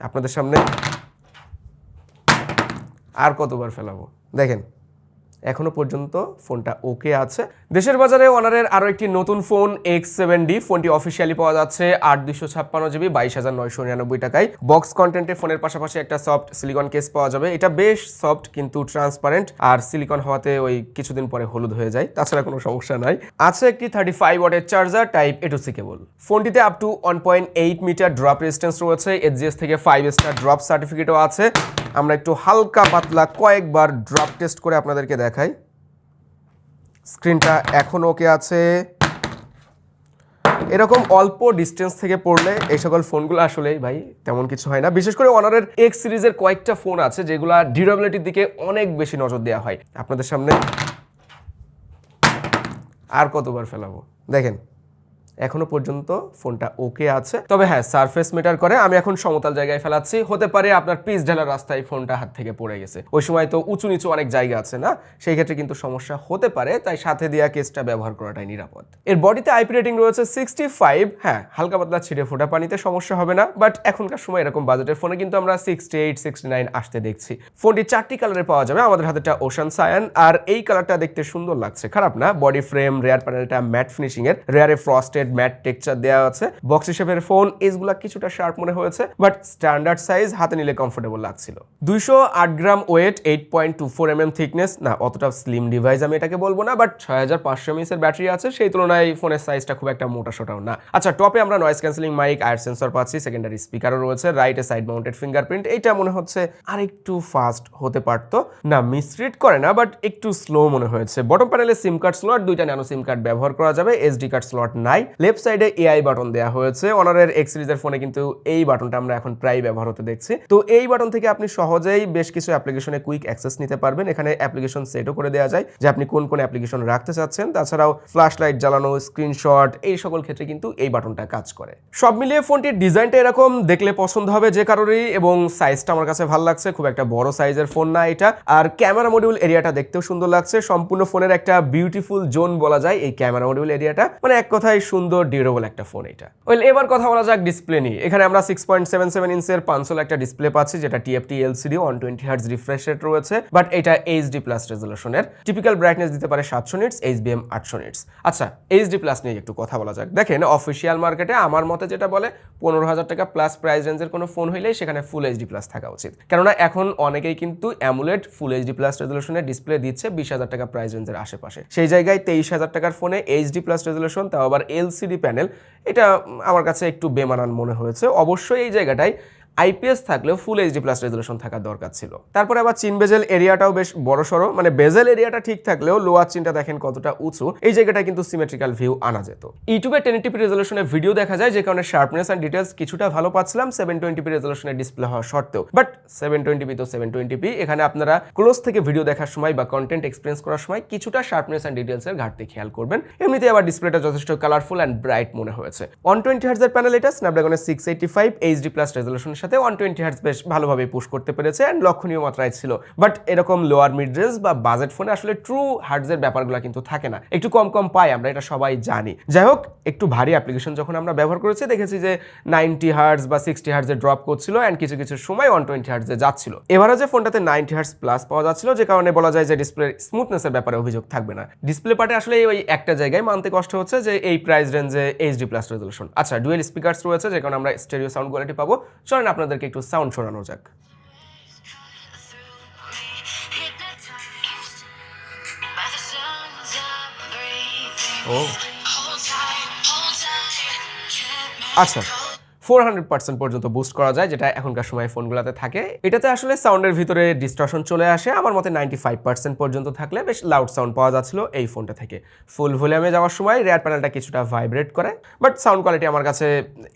আপনাদের সামনে আর কতবার ফেলাবো? দেখেন এখনও পর্যন্ত ফোনটা ওকে আছে। দেশের বাজারে ওনারের আরও একটি নতুন ফোন এক্স সেভেন ডি ফোনটি অফিসিয়ালি পাওয়া যাচ্ছে আট দুশো ছাপ্পান্ন জিবি, বাইশ হাজার নয়শো নিরানব্বই টাকায়। বক্স কন্টেন্টে ফোনের পাশাপাশি একটা সফট সিলিকন কেস পাওয়া যাবে। এটা বেশ সফট কিন্তু ট্রান্সপারেন্ট আর সিলিকন হওয়াতে ওই কিছুদিন পরে হলুদ হয়ে যায়। তাছাড়া কোনো সমস্যা নাই। আছে একটি থার্টি ফাইভ ওয়াটের charger type A to C cable ফোনটিতে up to one point eight meter drop resistance রয়েছে। এইচজিএস থেকে ফাইভ স্টার ড্রপ সার্টিফিকেটও আছে। আমরা একটু হালকা পাতলা কয়েকবার ড্রপ টেস্ট করে আপনাদেরকে দেখাই। স্ক্রিনটা এখন ওকে আছে। এরকম অল্প ডিস্টেন্স থেকে পড়লে এই সকল ফোনগুলো আসলেই ভাই তেমন কিছু হয় না। বিশেষ করে অনারের এক্স সিরিজের কয়েকটা ফোন আছে যেগুলা ডিউরেবিলিটির দিকে অনেক বেশি নজর দেওয়া হয়। আপনাদের সামনে আর কতবার ফেলাবো? দেখেন। এখনও পর্যন্ত ফোনটা ওকে আছে। তবে হ্যাঁ সারফেস মেটার করে আমি এখন সমতল জায়গায় ফেলাচ্ছি। হতে পারে আপনার পিস ঢালার রাস্তায় ফোনটা হাত থেকে পড়ে গেছে। ওই সময় তো উঁচু নিচু অনেক জায়গা আছে না? সেই ক্ষেত্রে কিন্তু সমস্যা হতে পারে, তাই সাথে দেওয়া কেসটা ব্যবহার করাটাই নিরাপদ। এর বডিতে আইপি রেটিং রয়েছে সিক্সটি ফাইভ হ্যাঁ হালকা পাতলা ছিঁড়ে ফোটা পানিতে সমস্যা হবে না বাট এখনকার সময় এরকম বাজেটের ফোনে কিন্তু আমরা সিক্সটি এইট সিক্সটি নাইন আসতে দেখছি। ফোনটি চারটি কালারে পাওয়া যাবে, আমাদের হাতেটা ওশান সায়ান আর এই কালারটা দেখতে সুন্দর লাগছে। খারাপ না? বডি ফ্রেম রেয়ার প্যানেলটা ম্যাট ফিনিশিং এর রেয়ারে ফ্রস্টেড ম্যাট টেক্সচার দেওয়া আছে। বক্স শেপের ফোন এসগুলা কিছুটা শার্প মনে হয়েছে বাট স্ট্যান্ডার্ড সাইজ হাতে নিলে কমফোর্টেবল লাগছিল। দুইশো আট gram weight eight point two four M M thickness না, অতটা স্লিম ডিভাইস আমি এটাকে বলব না বাট ছয় হাজার পাঁচশো এমএস এর ব্যাটারি আছে, সেই তুলনায় ফোনের সাইজটা খুব একটা মোটা সোটাও না। আচ্ছা টপে আমরা noise cancelling mic ear sensor পাচ্ছি সেকেন্ডারি স্পিকারও রয়েছে রাইটে সাইড মাউন্টেড ফিঙ্গারপ্রিন্ট এটা মনে হচ্ছে আর একটু ফাস্ট হতে পারতো। না মিসরিড করে না বাট একটু স্লো মনে হয়েছে। বটম প্যানেলে সিম কার্ড স্লট দুইটা ন্যানো সিম কার্ড ব্যবহার করা যাবে এসডি কার্ড স্লট নাই। লেফট সাইডে এআই বাটন দেওয়া হয়েছে। অনারের এক্স সিরিজের ফোনে কিন্তু এই বাটনটা আমরা এখন প্রায় ব্যবহার হতে দেখছি। তো এই বাটন থেকে আপনি সহজেই বেশ কিছু অ্যাপ্লিকেশনে কুইক অ্যাক্সেস নিতে পারবেন। এখানে অ্যাপ্লিকেশন সেটও করে দেওয়া যায়, যে আপনি কোন কোন অ্যাপ্লিকেশন রাখতে চাচ্ছেন। তাছাড়াও ফ্ল্যাশ লাইট জ্বালানো, স্ক্রিনশট, এই সকল ক্ষেত্রে কিন্তু এই বাটনটা কাজ করে। সব মিলিয়ে ফোনটির ডিজাইনটা এরকম, দেখলে পছন্দ হবে যে কারোরই এবং সাইজটা আমার কাছে ভালো লাগছে, খুব একটা বড় সাইজের ফোন না এটা। আর ক্যামেরা মডিউল এরিয়াটা দেখতেও সুন্দর লাগছে। সম্পূর্ণ ফোনের একটা বিউটিফুল জোন বলা যায় এই ক্যামেরা মডিউল এরিয়াটা মানে এক কথায় সুন্দর ডিউরেবল একটা ফোন এটা। ওয়েল এবার কথা বলা যাক ডিসপ্লে নিয়ে। এখানে আমরা সিক্স পয়েন্ট সেভেন সেভেন ইঞ্চের পাঁচশোল একটা ডিসপ্লে পাচ্ছি, যেটা TFT LCD one twenty hertz refresh rate রয়েছে বাট এটা এইচডি প্লাস রেজলিউশনের টিপিক্যাল ব্রাইটনেস দিতে পারে সাতশো নিটস এইচবিএম আটশো নিটস আচ্ছা এইচডি প্লাস নিয়ে একটু কথা বলা যাক। দেখেন অফিসিয়াল মার্কেটে আমার মতে যেটা বলে, পনেরো হাজার টাকা প্লাস প্রাইস রেঞ্জের কোনো ফোন হইলেই সেখানে ফুল এইচডি প্লাস থাকা উচিত। কেননা এখন অনেকেই কিন্তু অ্যামুলেট ফুল এইচডি প্লাস রেজলিউশনের ডিসপ্লে দিচ্ছে বিশ হাজার টাকা প্রাইস রেঞ্জের আশেপাশে। সেই জায়গায় তেইশ হাজার টাকার ফোনে এইচডি প্লাস রেজলিউশন তাও আবার এলসিডি প্যানেল এটা আমার কাছে একটু বেমানান মনে হয়েছে। অবশ্যই এই জায়গাটায় আইপিএস থাকলেও ফুল এইচডি প্লাস রেজলিউশন থাকার দরকার ছিল। তারপরে আবার চিন বেজেল এরিয়াটাও বেশ বড় সড়ো মানে বেজেল এরিয়াটা ঠিক থাকলেও লোয়ার চিনটা দেখেন কতটা উঁচু। এই জায়গাটা কিন্তু সিমেট্রিক্যাল ভিউ আনা যেত। ইউটিউবে টেন টিপি রেজলিউশনে ভিডিও দেখা যায়, যে কারণে শার্পনেস অ্যান্ড ডিটেলস কিছুটা ভালো পাচ্ছিলাম। সেভেন টোয়েন্টি পি রেজলিউশনের ডিসপ্লে হওয়া সত্ত্বেও। বাট সেভেন টোয়েন্টি পি তো সেভেন টোয়েন্টি পি এখানে আপনারা ক্লোজ থেকে ভিডিও দেখার সময় বা কন্টেন্ট এক্সপিরিয়েন্স করার সময় কিছুটা শার্পনেস অ্যান্ড ডিটেলসের ঘাটতি খেয়াল করবেন। এমনিতে আবার ডিসপ্লেটা যথেষ্ট কালারফুল অ্যান্ড ব্রাইট মনে হয়েছে। ওয়ান টোয়েন্টি হার্জের প্যানেল এটা স্ন্যাপড্রাগনের six eighty five HD plus রেজলিউশনের সাথে ওয়ান টোয়েন্টি হার্জ বেশ ভালোভাবে পুশ করতে পেরেছে অ্যান্ড লক্ষণীয় মাত্রায় ছিল। বাট এরকম লোয়ার মিড রেঞ্জ বা বাজেট ফোনে আসলে ট্রু হার্টজের ব্যাপারগুলো কিন্তু থাকে না। একটু কম কম পাই, আমরা এটা সবাই জানি। যাই হোক, একটু ভারী অ্যাপ্লিকেশন যখন আমরা ব্যবহার করেছি, দেখেছি যে নাইনটি হার্টস বা সিক্সটি হার্টসে ড্রপ করছিল অ্যান্ড কিছু কিছু সময় ওয়ান টোয়েন্টি হার্টসে যাচ্ছিল। এবারে যে ফোনটাতে নাইনটি হার্টস প্লাস পাওয়া যাচ্ছিল, যে কারণে বলা যায় যে ডিসপ্লে স্মুথনেসের ব্যাপারে অভিযোগ থাকবে না। ডিসপ্লে পার্টে আসলে ওই একটা জায়গায় মানতে কষ্ট হচ্ছে যে এই প্রাইস রেঞ্জে এইচডি প্লাস রেজলিউশন আচ্ছা ডুয়েল স্পিকার্স রয়েছে, যে কারণে আমরা স্টেরিও সাউন্ড কোয়ালিটি পাবো। চলেন আপনাদেরকে একটু সাউন্ড শোনানো যাক। oh. আচ্ছা। ফোর হান্ড্রেড পার্সেন্ট পর্যন্ত বুস্ট করা যায়, যেটা এখনকার সময় ফোনগুলোতে থাকে। এটাতে আসলে সাউন্ডের ভিতরে ডিস্টর্শন চলে আসে, আমার মতে নাইনটি ফাইভ পার্সেন্ট পর্যন্ত থাকলে বেশ লাউড সাউন্ড পাওয়া যাচ্ছিল এই ফোনটা থেকে। ফুল ভলিউমে যাওয়ার সময় রেয়ার প্যানেলটা কিছুটা ভাইব্রেট করে বাট সাউন্ড কোয়ালিটি আমার কাছে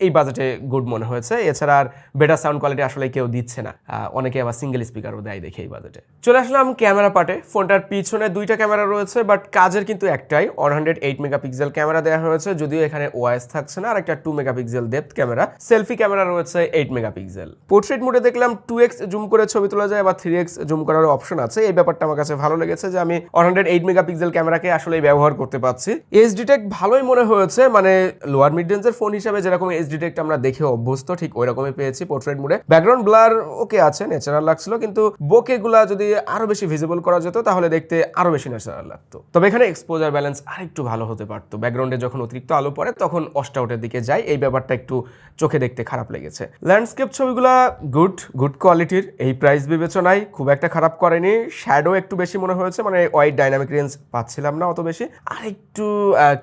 এই বাজেটে গুড মনে হয়েছে। এছাড়া আর বেটার সাউন্ড কোয়ালিটি আসলে কেউ দিচ্ছে না। অনেকে আবার সিঙ্গেল স্পিকারও দেয় দেখে এই বাজেটে চলে আসলাম ক্যামেরা পার্টে ফোনটার পিছনে দুইটা ক্যামেরা রয়েছে বাট কাজের কিন্তু একটাই। One hundred eight megapixel camera দেওয়া হয়েছে, যদিও এখানে ওয়াইস থাকছে না আর একটা two megapixel depth camera selfie camera রয়েছে এইট মেগাপিক্সেল পোর্ট্রেট মোডে দেখলাম টু এক্স জুম করে ছবি তোলা যায় বা থ্রি এক্স জুম করার অপশন আছে। এই ব্যাপারটা আমার কাছে ভালো লেগেছে যে আমি ওয়ান হান্ড্রেড এইট মেগাপিক্সেল ক্যামেরাকে আসলে ব্যবহার করতে পারছি। এইচ ডিটেক্ট ভালোই মনে হয়েছে মানে লোয়ার মিড রেঞ্জের ফোন হিসাবে যেরকম এইচ ডিটেক্ট আমরা দেখে অভ্যস্ত, ঠিক ওই রকমই পেয়েছি পোর্ট্রেট মোডে ব্যাকগ্রাউন্ড ব্লার ওকে আছে ন্যাচারাল লাগছিল, কিন্তু বোকে গুলা যদি আরও বেশি ভিজিবল করা যেত, তাহলে দেখতে আরও বেশি ন্যাচারাল লাগতো। তবে এখানে এক্সপোজার ব্যালেন্স আরেকটু ভালো হতে পারতো। ব্যাকগ্রাউন্ডে যখন অতিরিক্ত আলো পড়ে, তখন অস্টাউটের দিকে যায় এই ব্যাপারটা একটু চোখে দেখতে খারাপ লেগেছে। ল্যান্ডস্কেপ ছবিগুলা গুড গুড কোয়ালিটির এই প্রাইস বিবেচনায় খুব একটা খারাপ করেনি। শ্যাডো একটু বেশি মনে হয়েছে মানে ওয়াইড ডাইনামিক রেঞ্জ পাচ্ছিলাম না অত বেশি। আরেকটু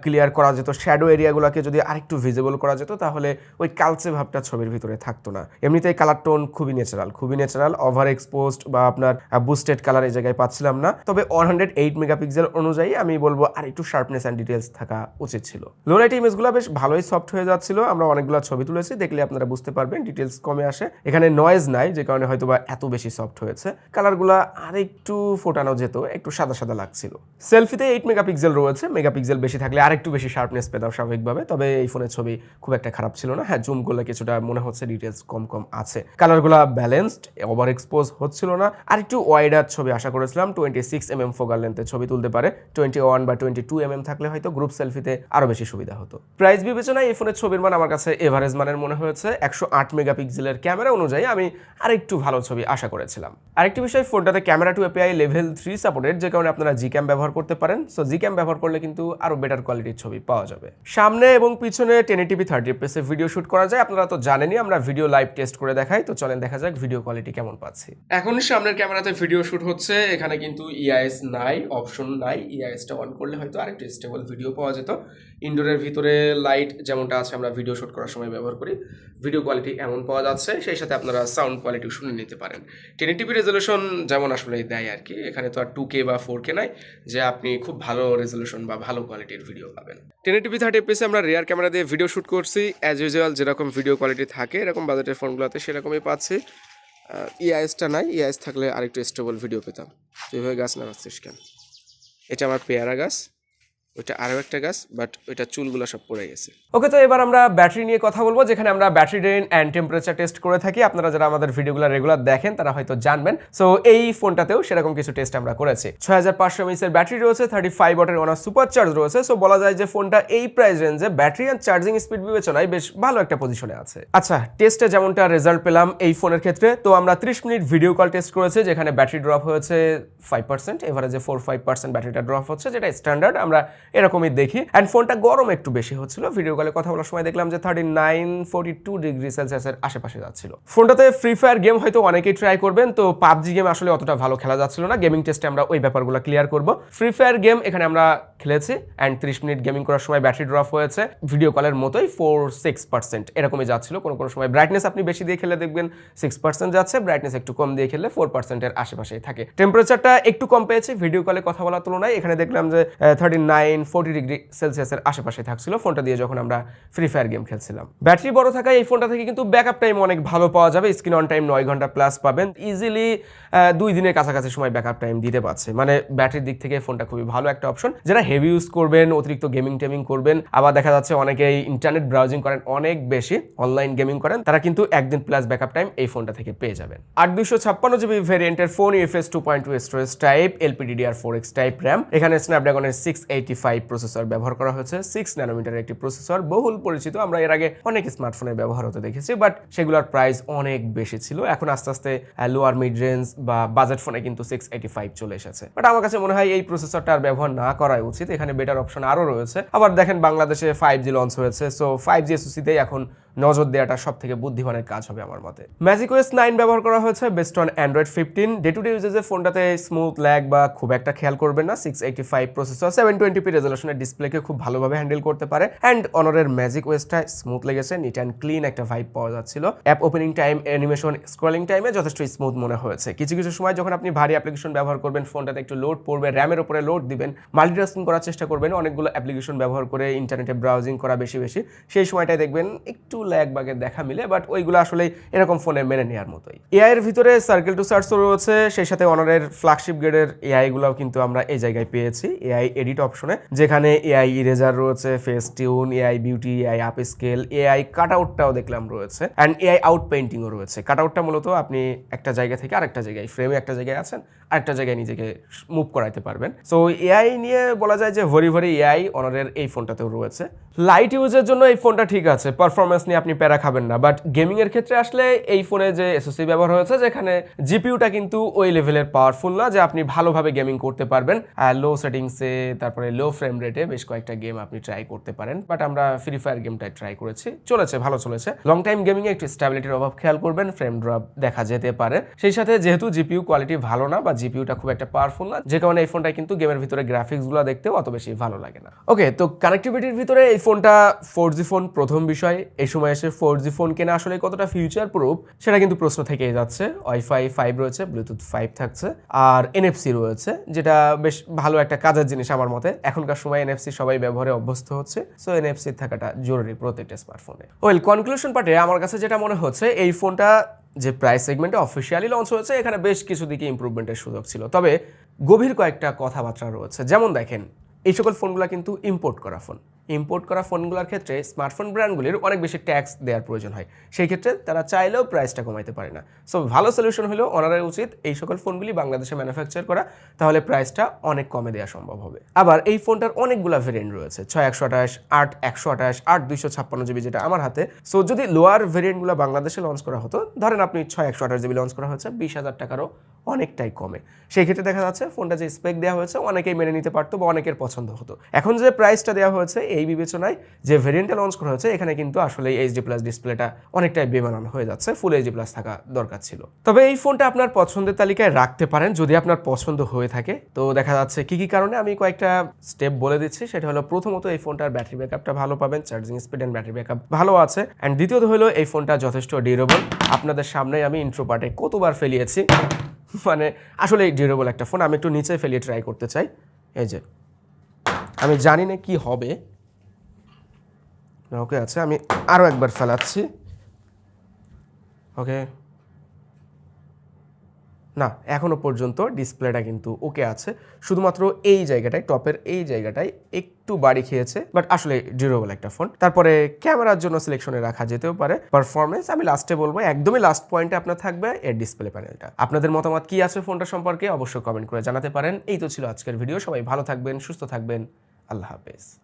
ক্লিয়ার করা যেত। শ্যাডো এরিয়াগুলোকে যদি আরেকটু ভিজিবল করা যেত, তাহলে ওই কালচে ভাবটা ছবির ভিতরে থাকতো না। এমনিতেই কালার টোন খুবই ন্যাচারাল খুবই ন্যাচারাল ওভার এক্সপোজড বা আপনার বুস্টেড কালার এই জায়গায় পাচ্ছিলাম না। তবে ওয়ান হান্ড্রেড এইট মেগাপিক্সেল অনুযায়ী আমি বলব আর একটু শার্পনেস অ্যান্ড ডিটেলস থাকা উচিত ছিল। লোলাইট ইমেজগুলো বেশ ভালোই সফট হয়ে যাচ্ছিল। আমরা অনেকগুলো ছবি তুলেছি। দেখলে আপনারা বুঝতে পারবেন ডিটেলস কমে আসে। এখানে নয়েজ নাই, যে কারণে হয়তো বা এত বেশি সফট হয়েছে। কালারগুলো আরেকটু ফোটানো যেত, একটু সাদা সাদা লাগছিল। সেলফিতে এইট মেগাপিক্সেল রয়েছে মেগাপিক্সেল বেশি থাকলে আরেকটু বেশি শার্পনেস পেতাম স্বাভাবিকভাবে, তবে এই ফোনের ছবি খুব একটা খারাপ ছিল না। হ্যাঁ জুম করলে কিছুটা মনে হচ্ছে ডিটেলস কম কম আছে। কালারগুলো ব্যালেন্সড ওভার এক্সপোজ হচ্ছিল না। আর একটু ওয়াইডার ছবি আশা করেছিলাম twenty six M M focal লেন্থে ছবি তুলতে পারে। টোয়েন্টি ওয়ান বা টোয়েন্টি টু এম এম থাকলে হয়তো গ্রুপ সেলফিতে আরও বেশি সুবিধা হতো। প্রাইস বিবেচনায় এই ফোনের ছবির মান আমার কাছে এভারেজ মানের মনে হয়েছে একশো আট মেগাপিক্সেলের ক্যামেরা অনুযায়ী আমি আরেকটু ভালো ছবি আশা করেছিলাম। আরেকটি বিষয়, ফোনটাতে camera two API level three supported যে কারণে আপনারা জি ক্যাম ব্যবহার করতে পারেন। সো জি ক্যাম ব্যবহার করলে কিন্তু আরও বেটার কোয়ালিটির ছবি পাওয়া যাবে। সামনে এবং পিছনে টেন টিভি থার্টি এফপিএসে ভিডিও শুট করা যায়। আপনারা তো জানেনই, আমরা ভিডিও লাইভ টেস্ট করে দেখাই। তো চলেন দেখা যাক ভিডিও কোয়ালিটি কেমন পাচ্ছি। এখন সামনের ক্যামেরাতে ভিডিও শুট হচ্ছে। এখানে কিন্তু ইআইএস নাই অপশন নাই। ইআইএসটা অন করলে হয়তো আরেকটু স্টেবল ভিডিও পাওয়া যেত। ইনডোরের ভিতরে লাইট যেমনটা আছে, আমরা ভিডিও শুট করার সময় ব্যবহার করি। ভিডিও কোয়ালিটি এমন পাওয়া যাচ্ছে, সেই সাথে আপনারা সাউন্ড কোয়ালিটি শুনে নিতে পারেন। টেন টিভি রেজলিউশন যেমন আসলে দেয় আর কি, এখানে তো আর টু কে বা ফোর কে নাই, যে আপনি খুব ভালো রেজলিউশন বা ভালো কোয়ালিটির ভিডিও পাবেন। টেন টিভি থার্টি এপিসে আমরা রেয়ার ক্যামেরা দিয়ে ভিডিও শুট করছি অ্যাজ ইউজুয়াল যেরকম ভিডিও কোয়ালিটি থাকে, এরকম বাজেটের ফোনগুলোতে সেরকমই পাচ্ছি। ইআইএসটা নাই ইআইএস থাকলে আরেকটু স্টেবল ভিডিও পেতাম। তুই এভাবে গাছ নামাচ্ছিস কেন? এটা আমার পেয়ারা গাছ। ওইটা আরও একটা গাছ বাট ওইটা চুলগুলো সব পড়ে গেছে। ওকে তো এবার আমরা ব্যাটারি নিয়ে কথা বলব, যেখানে আমরা battery drain and temperature test করে থাকি। আপনারা যারা আমাদের ভিডিওগুলো রেগুলার দেখেন, তারা হয়তো জানবেন। সো এই ফোনটাতেও সেরকম কিছু টেস্ট আমরা করেছি। ছয় হাজার পাঁচশো এর ব্যাটারি রয়েছে থার্টি ফাইভ ওয়াটের ওনার সুপার চার্জ রয়েছে। সো বলা যায় যে ফোনটা এই প্রাইস রেঞ্জে ব্যাটারি অ্যান্ড চার্জিং স্পিড বিবেচনায় বেশ ভালো একটা পজিশনে আছে। আচ্ছা টেস্টে যেমনটা রেজাল্ট পেলাম এই ফোনের ক্ষেত্রে, তো আমরা ত্রিশ মিনিট ভিডিও কল টেস্ট করেছি, যেখানে ব্যাটারি ড্রপ হয়েছে ফাইভ পার্সেন্ট এভারেজে ফোর ফাইভ পার্সেন্ট ব্যাটারিটা ড্রপ হচ্ছে, যেটা স্ট্যান্ডার্ড আমরা এরকমই দেখি। অ্যান্ড ফোনটা গরম একটু বেশি হচ্ছিল। ভিডিও কলে কথা বলার সময় দেখলাম যে thirty nine forty two degree সেলসিয়াসের আশেপাশে যাচ্ছিল। ফোনটাতে ফ্রি ফায়ার গেম হয়তো অনেকেই ট্রাই করবেন। তো পাবজি গেম আসলে অতটা ভালো খেলা যাচ্ছিল না। গেমিং টেস্টে আমরা ওই ব্যাপারগুলো ক্লিয়ার করব। ফ্রি ফায়ার গেম এখানে আমরা খেলেছি। অ্যান্ড ত্রিশ মিনিট গেমিং করার সময় ব্যাটারি ড্রপ হয়েছে। ভিডিও কলের মতোই ফোর সিক্স পার্সেন্ট এরকমই যাচ্ছিল। কোনো কোনো সময় ব্রাইটনেস আপনি বেশি দিয়ে খেলে দেখবেন। সিক্স পার্সেন্ট যাচ্ছে। ব্রাইটনেস একটু কম দিয়ে খেলে ফোর পার্সেন্টের আশেপাশেই থাকে। টেম্পারেচারটা একটু কম পেয়েছে। ভিডিও কলে কথা বলার তুলনায় এখানে দেখলাম যে থার্টি নাইন ফোর্টি ডিগ্রি সেলসিয়াসের আশেপাশে থাকছিল। ফোনটা দিয়ে যখন আমরা ফ্রি ফায়ার গেম খেলছিলাম। ব্যাটারি বড় থাকায় এই ফোনটা থেকে কিন্তু ব্যাকআপ টাইম অনেক ভালো পাওয়া যাবে। স্ক্রিন অন টাইম নয় ঘণ্টা প্লাস পাবেন। ইজিলি দুই দিনের কাছাকাছি সময় ব্যাকআপ টাইম দিতে পারছে। মানে ব্যাটারির দিক থেকে ফোনটা খুবই ভালো একটা অপশন যারা হেভি ইউজ করবেন, অতিরিক্ত গেমিং টেমিং করবেন, আবার দেখা যাচ্ছে অনেকেই ইন্টারনেট ব্রাউজিং করেন অনেক বেশি অনলাইন গেমিং করেন, তারা কিন্তু একদিন প্লাস ব্যাকআপ টাইম এই ফোনটা থেকে পেয়ে যাবেন। আট দুশো ছাপ্পান্ন জিবি ভেরিয়েন্টের phone UFS two point two storage type LPDDR four X type RAM এখানে স্ন্যাপড্রাগনের সিক্স এইটি ফাইভ প্রসেসর ব্যবহার করা হয়েছে। সিক্স ন্যানোমিটারের একটি প্রসেসর বহুল পরিচিত। আমরা এর আগে অনেক স্মার্টফোনে ব্যবহার হতে দেখেছি বাট সেগুলোর প্রাইস অনেক বেশি ছিল। এখন আস্তে আস্তে লোয়ার মিড রেঞ্জ বা বাজেট ফোনে কিন্তু সিক্স এইটি ফাইভ চলে এসেছে। বাট আমার কাছে মনে হয় এই প্রসেসরটা আর ব্যবহার না করাই উচিত। এখানে বেটার অপশন আরও রয়েছে। আবার দেখেন বাংলাদেশে ফাইভ জি লঞ্চ হয়েছে। সো ফাইভ জি এসওসিতেই এখন নজর দেওয়াটা সব থেকে বুদ্ধিমানের কাজ হবে আমার মতে। ম্যাজিক ওয়েস নাইন ব্যবহার করা হয়েছে best on Android fifteen day to day ইউজেসে ফোনটাতে স্মুথ ল্যাগ বা খুব একটা খেয়াল করবেন না। Six eighty five processor seven twenty P রেজলেশনের ডিসপ্লেকে খুব ভালোভাবে হ্যান্ডেল করতে পারে। অ্যান্ড অনরের ম্যাজিক ওয়েসটা স্মুথ লেগেছে নিট অ্যান্ড ক্লিন একটা ভাইব পাওয়া যাচ্ছিল। App opening time animation scrolling টাইমে যথেষ্ট স্মুথ মনে হয়েছে। কিছু কিছু সময় যখন আপনি ভারী অ্যাপ্লিকেশন ব্যবহার করবেন, ফোনটাতে একটু লোড পড়বে র্যামের উপরে লোড দিবেন মাল্টিটাস্কিং করার চেষ্টা করবেন, অনেকগুলো অ্যাপ্লিকেশন ব্যবহার করে ইন্টারনেটে ব্রাউজিং করা বেশি বেশি। সেই সময়টায় দেখবেন একটু ল্যাগ বাগের দেখা মিলে বাট ওইগুলো আসলে এরকম ফোনে মেনে নেওয়ার মতোই এআই এর ভিতরে সার্কেল টু সার্চও রয়েছে সেই সাথে অনারের ফ্ল্যাগশিপ গ্রেডের এআই গুলোও কিন্তু আমরা এই জায়গায় পেয়েছি এআই এডিট অপশনে যেখানে এআই ইরেজার রয়েছে face tune AI beauty AI upscale AI cut আউটটাও দেখলাম রয়েছে অ্যান্ড এআই আউট পেন্টিংও রয়েছে কাট আউটটা মূলত আপনি একটা জায়গা থেকে আরেকটা জায়গায় ফ্রেমে একটা জায়গায় আছেন আরেকটা জায়গায় নিজেকে মুভ করাইতে পারবেন সো এআই নিয়ে বলা যায় যে ভরি ভরি এআই অনারের এই ফোনটাতেও রয়েছে লাইট ইউজের জন্য এই ফোনটা ঠিক আছে। পারফরমেন্স নিয়ে আপনি প্যারা খাবেন না। বাট গেমিং এর ক্ষেত্রে আসলে এই ফোনে যে এসএসসি ব্যবহার হয়েছে, যেখানে জিপিইউটা কিন্তু ওই লেভেলের পাওয়ারফুল না, যে আপনি ভালোভাবে গেমিং করতে পারবেন। লো সেটিংসে তারপরে লো ফ্রেম রেটে বেশ কয়েকটা গেম আপনি ট্রাই করতে পারেন। বাট আমরা ফ্রি ফায়ার গেমটা ট্রাই করেছি। চলেছে, ভালো চলেছে। লং টাইম গেমিং এ একটু স্ট্যাবিলিটির অভাব খেয়াল করবেন ফ্রেম ড্রপ দেখা যেতে পারে। সেই সাথে যেহেতু জিপিইউ কোয়ালিটি ভালো না, বা জিপিইউটা খুব একটা পাওয়ারফুল না, যে কারণে এই ফোনটা কিন্তু গেমের ভিতরে গ্রাফিক্সগুলো দেখতেও অত বেশি ভালো লাগে না। ওকে তো কানেক্টিভিটির ভিতরে এই ফোনটা ফোর জি ফোন প্রথম বিষয়। এ সময় এসে ফোর জি ফোন কেনা আসলে কতটা ফিউচার প্রুফ সেটা কিন্তু প্রশ্ন থেকেই যাচ্ছে। ওয়াইফাই ফাইভ রয়েছে ব্লুটুথ ফাইভ থাকছে, আর এনএফসি রয়েছে, যেটা বেশ ভালো একটা কাজের জিনিস আমার মতে। এখনকার সময় এনএফসি সবাই ব্যবহারে অভ্যস্ত হচ্ছে সো এনএফসি থাকাটা জরুরি প্রত্যেকটা স্মার্টফোনে ওয়েল কনক্লুশন পার্টে আমার কাছে যেটা মনে হচ্ছে, এই ফোনটা যে প্রাইস সেগমেন্টে অফিসিয়ালি লঞ্চ হয়েছে, এখানে বেশ কিছু দিকে ইমপ্রুভমেন্টের সুযোগ ছিল। তবে গভীর কয়েকটা কথাবার্তা রয়েছে। যেমন দেখেন, এই সকল ফোনগুলো কিন্তু ইম্পোর্ট করা ফোন ইম্পোর্ট করা ফোনগুলোর ক্ষেত্রে স্মার্টফোন ব্র্যান্ডগুলির অনেক বেশি ট্যাক্স দেওয়ার প্রয়োজন হয়। সেই ক্ষেত্রে তারা চাইলেও প্রাইসটা কমাইতে পারে না। সো ভালো সলিউশন হলেও ওনারা উচিত এই সকল ফোনগুলি বাংলাদেশে ম্যানুফ্যাকচার করা, তাহলে প্রাইসটা অনেক কমে দেওয়া সম্ভব হবে। আবার এই ফোনটার অনেকগুলো ভেরিয়েন্ট রয়েছে, ছয় একশো আঠাশ, আট একশো আঠাশ, আট দুইশো ছাপ্পান্ন জিবি যেটা আমার হাতে। সো যদি লোয়ার ভেরিয়েন্টগুলো বাংলাদেশে লঞ্চ করা হতো, ধরেন আপনি ছয় একশো আঠাশ জিবি লঞ্চ করা হয়েছে, বিশ হাজার টাকারও অনেকটাই কমে। সেই ক্ষেত্রে দেখা যাচ্ছে ফোনটা যে স্পেক দেওয়া হয়েছে অনেকেই মেনে নিতে পারতো বা অনেকের পছন্দ হতো। এখন যে প্রাইসটা দেওয়া হয়েছে এই বিবেচনায় যে ভেরিয়েন্টটা লঞ্চ করা হয়েছে, এখানে কিন্তু আসলে এইচডি প্লাস ডিসপ্লেটা অনেকটাই বেমানান হয়ে যাচ্ছে ফুল এইচডি প্লাস থাকা দরকার ছিল। তবে এই ফোনটা আপনার পছন্দের তালিকায় রাখতে পারেন যদি আপনার পছন্দ হয়ে থাকে। তো দেখা যাচ্ছে কি কি কারণে আমি কয়েকটা স্টেপ বলে দিচ্ছি, সেটা হলো প্রথমত এই ফোনটার ব্যাটারি ব্যাকআপটা ভালো পাবেন charging speed and battery backup ভালো আছে। অ্যান্ড দ্বিতীয়ত হলো এই ফোনটা যথেষ্ট ডিউরেবল আপনাদের সামনেই আমি ইন্ট্রো পার্টে কতবার ফেলিয়েছি। মানে আসলে ডিউরেবল একটা ফোন আমি একটু নিচে ফেলিয়ে ট্রাই করতে চাই। এই যে, আমি জানি না কি হবে। ওকে আছে, আমি আরও একবার ফেলাচ্ছি। ওকে না এখনও পর্যন্ত ডিসপ্লেটা কিন্তু ওকে আছে। শুধুমাত্র এই জায়গাটায়, টপের এই জায়গাটায় একটু বাড়ি খেয়েছে, বাট আসলে ডিউরেবল একটা ফোন। তারপরে ক্যামেরার জন্য সিলেকশনে রাখা যেতেও পারে। পারফরমেন্স আমি লাস্টে বলব, একদমই লাস্ট পয়েন্টে আপনার থাকবে এর ডিসপ্লে প্যানেলটা। আপনাদের মতামত কি আছে ফোনটা সম্পর্কে অবশ্যই কমেন্ট করে জানাতে পারেন। এই তো ছিল আজকের ভিডিও। সবাই ভালো থাকবেন, সুস্থ থাকবেন। আল্লাহ হাফেজ।